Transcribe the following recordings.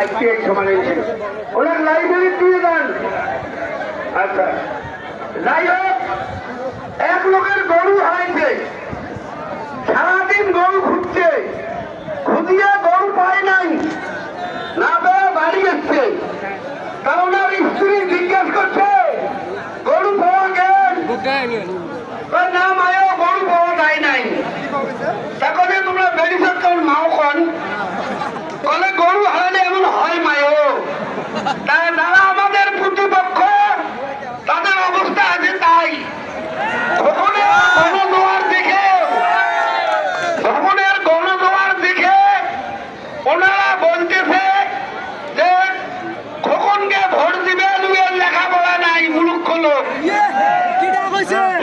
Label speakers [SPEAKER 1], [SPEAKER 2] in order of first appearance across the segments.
[SPEAKER 1] সাহিত্যে সমান হয়েছে। ওনার লাইব্রেরি দিয়ে দেন। আচ্ছা। যাই হোক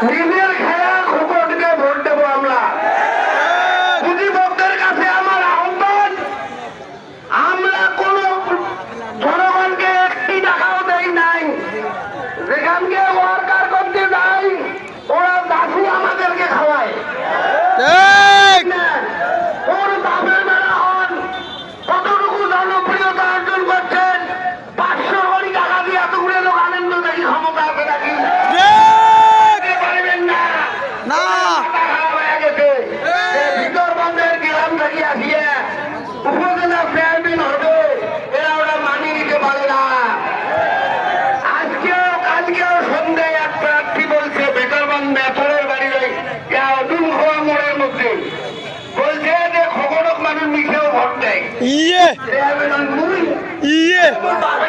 [SPEAKER 1] Primeiro Yeah.
[SPEAKER 2] Yeah.